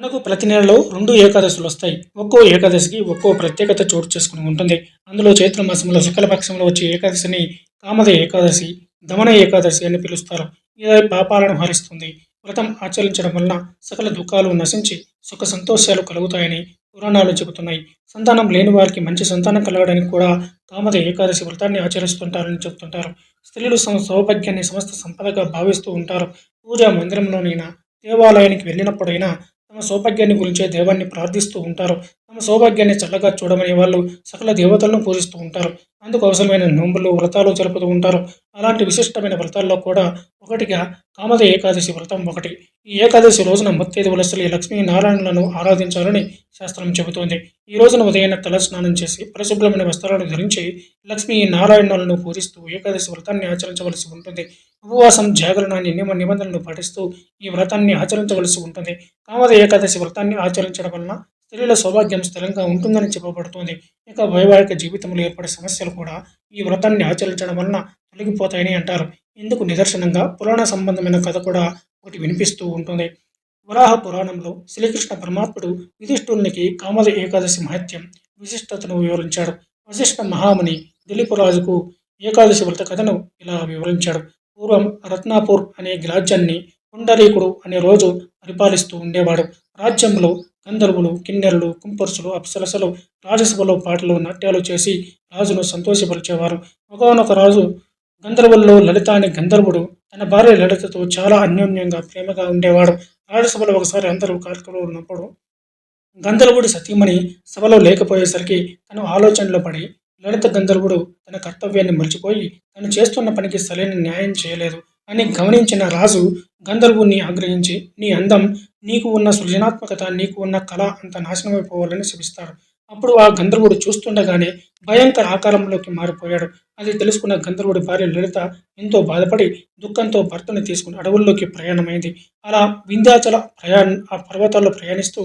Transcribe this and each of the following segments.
మనకు ప్రతి నెలలో రెండు ఏకాదశులు వస్తాయి. ఒక్కో ఏకాదశికి ఒక్కో ప్రత్యేకత చోటు చేసుకుని ఉంటుంది. అందులో చైత్ర మాసంలో శుక్లపక్షంలో వచ్చే ఏకాదశిని కామద ఏకాదశి దమన ఏకాదశి అని పిలుస్తారు. ఇది పాపాలను హరిస్తుంది. వ్రతం ఆచరించడం వలన సకల దుఃఖాలు నశించి సుఖ సంతోషాలు కలుగుతాయని పురాణాలు చెబుతున్నాయి. సంతానం లేని వారికి మంచి సంతానం కలగడానికి కూడా కామద ఏకాదశి వ్రతాన్ని ఆచరిస్తుంటారని చెబుతుంటారు. స్త్రీలు సౌభాగ్యాన్ని సమస్త సంపదగా భావిస్తూ ఉంటారు. పూజా మందిరంలోనైనా దేవాలయానికి వెళ్ళినప్పుడైనా తమ సౌభాగ్యాన్ని గురించే దేవాన్ని ప్రార్థిస్తూ ఉంటారు. తమ సౌభాగ్యాన్ని చల్లగా చూడమని వాళ్ళు సకల దేవతలను పూజిస్తూ ఉంటారు. అందుకు అవసరమైన నోంబులు వ్రతాలు జరుపుతూ ఉంటారు. అలాంటి విశిష్టమైన వ్రతాల్లో కూడా ఒకటిగా కామద ఏకాదశి వ్రతం ఒకటి. ఈ ఏకాదశి రోజున ముత్తైదు వలసలు లక్ష్మీ నారాయణులను ఆరాధించాలని శాస్త్రం చెబుతోంది. ఈ రోజున ఉదయం తల స్నానం చేసి పరిశుభ్రమైన వస్త్రాలను ధరించి లక్ష్మీ నారాయణులను పూజిస్తూ ఏకాదశి వ్రతాన్ని ఆచరించవలసి ఉంటుంది. ఉపవాసం జాగరణాన్ని నియమ నిబంధనలు పాటిస్తూ ఈ వ్రతాన్ని ఆచరించవలసి ఉంటుంది. కామద ఏకాదశి వ్రతాన్ని ఆచరించడం వలన స్త్రీల సౌభాగ్యం స్థిరంగా ఉంటుందని చెప్పబడుతోంది. ఇక వైవాహిక జీవితంలో ఏర్పడే సమస్యలు కూడా ఈ వ్రతాన్ని ఆచరించడం వలన తొలగిపోతాయని అంటారు. ఇందుకు నిదర్శనంగా పురాణ సంబంధమైన కథ కూడా ఒకటి వినిపిస్తూ ఉంటుంది. వరాహ పురాణంలో శ్రీకృష్ణ పరమాత్ముడు యుధిష్ఠునికి కామద ఏకాదశి మహత్యం విశిష్టతను వివరించాడు. వశిష్ఠ మహాముని దిలీపురాజుకు ఏకాదశి వ్రత కథను ఇలా వివరించాడు. పూర్వం రత్నాపూర్ అనే రాజ్యాన్ని పుండరీకుడు అనే రోజు పరిపాలిస్తూ ఉండేవాడు. రాజ్యంలో గంధర్వులు కిన్నెరలు కుంపర్సులు అప్సరసలు రాజసభలో పాటలు నాట్యాలు చేసి రాజును సంతోషపరిచేవారు. ఒకనొక రాజు గంధర్వుల్లో లలిత అనే గంధర్వుడు తన భార్య లలితతో చాలా అన్యోన్యంగా ప్రేమగా ఉండేవాడు. రాజసభలో ఒకసారి అందరూ కార్యక్రమంలో ఉన్నప్పుడు గంధర్వుడి సతీమణి సభలో లేకపోయేసరికి తను ఆలోచనలో పడి లలిత గంధర్వుడు తన కర్తవ్యాన్ని మర్చిపోయి తను చేస్తున్న పనికి సరైన న్యాయం చేయలేదు. అని గమనించిన రాజు గంధర్వుణ్ణి ఆగ్రహించి నీ అందం నీకు ఉన్న సృజనాత్మకత నీకు ఉన్న కళ అంత నాశనమైపోవాలని శపిస్తాడు. అప్పుడు ఆ గంధర్వుడు చూస్తుండగానే భయంకర ఆకారంలోకి మారిపోయాడు. అది తెలుసుకున్న గంధర్వుడి భార్య లలిత ఎంతో బాధపడి దుఃఖంతో భర్తను తీసుకుని అడవుల్లోకి ప్రయాణమైంది. అలా వింధ్యాచల ప్రయాణ ఆ పర్వతాల్లో ప్రయాణిస్తూ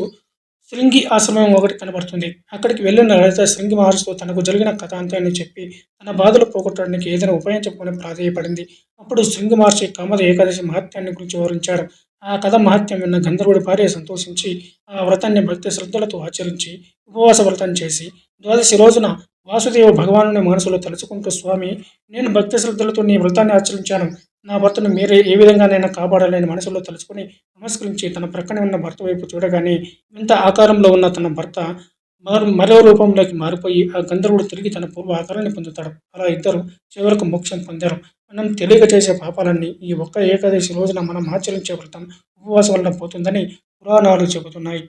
శృంగి ఆశ్రమం ఒకటి కనబడుతుంది. అక్కడికి వెళ్ళిన లలిత శృంగి మహర్షితో తనకు జరిగిన కథ అంతాన్ని చెప్పి తన బాధలు పోగొట్టడానికి ఏదైనా ఉపాయం చెప్పుకొని ప్రాధేయపడింది. అప్పుడు శృంగి మహర్షి కామద ఏకాదశి మహత్యాన్ని గురించి వివరించాడు. ఆ కథ మహత్యం విన్న గంధర్వుడి భార్య సంతోషించి ఆ వ్రతాన్ని భక్తి శ్రద్ధలతో ఆచరించి ఉపవాస వ్రతం చేసి ద్వాదశి రోజున వాసుదేవ భగవానుని మనసులో తలుచుకుంటూ స్వామి నేను భక్తి శ్రద్ధలతో నీ వ్రతాన్ని ఆచరించాను. నా భర్తను మీరే ఏ విధంగానైనా కాపాడాలని మనసులో తలుచుకుని నమస్కరించి తన ప్రక్కనే ఉన్న భర్త వైపు చూడగానే ఇంత ఆకారంలో ఉన్న తన భర్త మరో మరో రూపంలోకి మారిపోయి ఆ గంధర్వుడు తిరిగి తన పూర్వ ఆకారాన్ని పొందుతాడు. అలా ఇద్దరు చివరకు మోక్షం పొందారు. మనం తెలియక చేసే పాపాలన్నీ ఈ ఒక్క ఏకాదశి రోజున మనం ఆచరించే వ్రతం ఉపవాసం వల్ల పోతుందని పురాణాలు చెబుతున్నాయి.